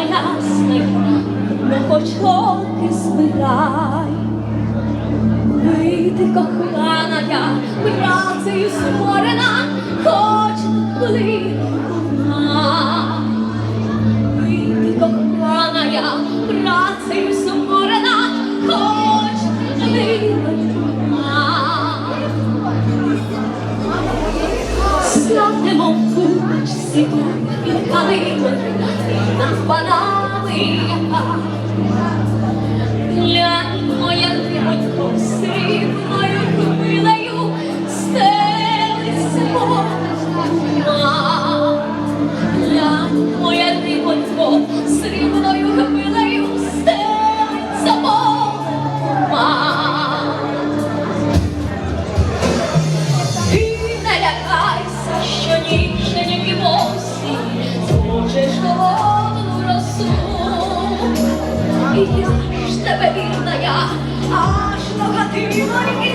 ясна, ну хоч роки збирай, вийти кохана я, працею створена, хоч глибина. Вийти кохана я, працею створена, Ой, что бы видно я, аж много ты мной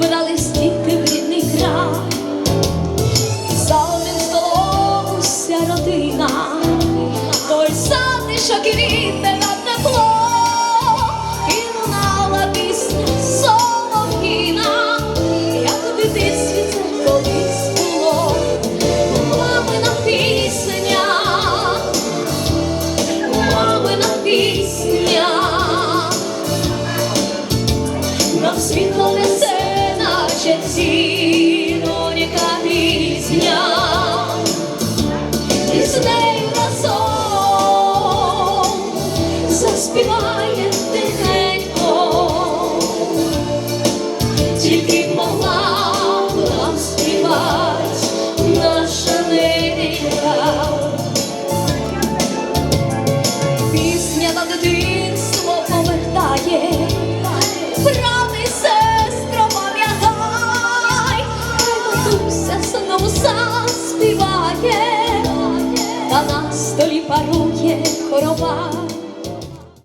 liberal заспіває,